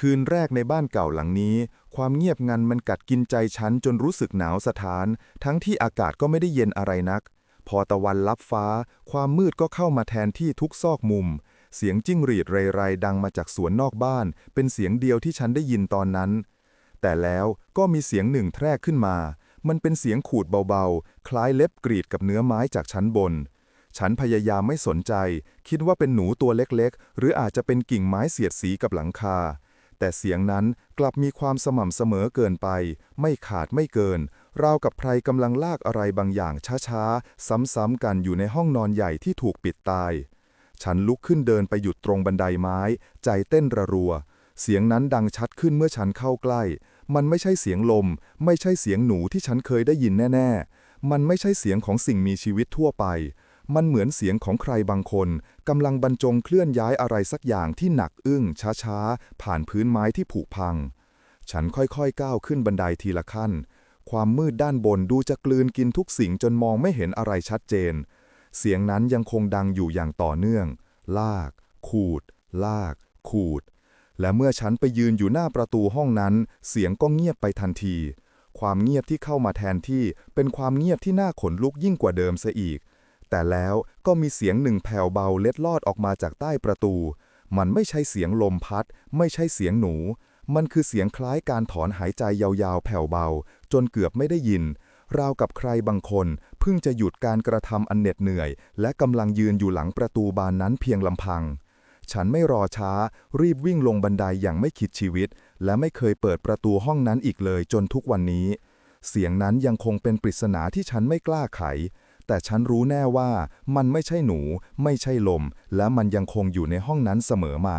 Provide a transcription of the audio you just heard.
คืนแรกในบ้านเก่าหลังนี้ ความเงียบงันมันกัดกินใจฉันจนรู้สึกหนาวสะท้าน ทั้งที่อากาศก็ไม่ได้เย็นอะไรนัก พอตะวันลับฟ้า ความมืดก็เข้ามาแทนที่ทุกซอกมุม เสียงจิ้งหรีดเรไรดังมาจากสวนนอกบ้าน เป็นเสียงเดียวที่ฉันได้ยินตอนนั้น แต่แล้วก็มีเสียงหนึ่งแทรกขึ้นมา มันเป็นเสียงขูดเบาๆ คล้ายเล็บกรีดกับเนื้อไม้จากชั้นบนฉันพยายามไม่สนใจ คิดว่าเป็นหนูตัวเล็กๆ หรืออาจจะเป็นกิ่งไม้เสียดสีกับหลังคา แต่เสียงนั้นกลับมีความสม่ำเสมอเกินไป ไม่ขาดไม่เกิน ราวกับใครกำลังลากอะไรบางอย่างช้าๆ ซ้ำๆกันอยู่ในห้องนอนใหญ่ที่ถูกปิดตาย ฉันลุกขึ้นเดินไปหยุดตรงบันไดไม้ ใจเต้นระรัว เสียงนั้นดังชัดขึ้นเมื่อฉันเข้าใกล้ มันไม่ใช่เสียงลม ไม่ใช่เสียงหนูที่ฉันเคยได้ยินแน่ ๆ มันไม่ใช่เสียงของสิ่งมีชีวิตทั่วไป มันเหมือนเสียงของใครบางคนกำลังบรรจงเคลื่อนย้ายอะไรสักอย่างที่หนักอึ้งช้าๆ ผ่านพื้นไม้ที่ผุพัง ฉันค่อยๆก้าวขึ้นบันไดทีละขั้น ความมืดด้านบนดูจะกลืนกินทุกสิ่งจนมองไม่เห็นอะไรชัดเจน เสียงนั้นยังคงดังอยู่อย่างต่อเนื่อง ลาก ขูด ลาก ขูด และเมื่อฉันไปยืนอยู่หน้าประตูห้องนั้น เสียงก็เงียบไปทันทีความเงียบที่เข้ามาแทนที่เป็นความเงียบที่น่าขนลุกยิ่งกว่าเดิมเสียอีก แต่แล้วก็มีเสียงหนึ่งแผ่วเบาเล็ดลอดออกมาจากใต้ประตู มันไม่ใช่เสียงลมพัด ไม่ใช่เสียงหนู มันคือเสียงคล้ายการถอนหายใจยาวๆ แผ่วเบา จนเกือบไม่ได้ยิน ราวกับใครบางคน เพิ่งจะหยุดการกระทำอันเหน็ดเหนื่อย และกำลังยืนอยู่หลังประตูบานนั้นเพียงลำพัง ฉันไม่รอช้า รีบวิ่งลงบันไดอย่างไม่คิดชีวิต และไม่เคยเปิดประตูห้องนั้นอีกเลยจนทุกวันนี้ เสียงนั้นยังคงเป็นปริศนาที่ฉันไม่กล้าไข แต่ฉันรู้แน่ว่ามันไม่ใช่หนู ไม่ใช่ลม และมันยังคงอยู่ในห้องนั้นเสมอมา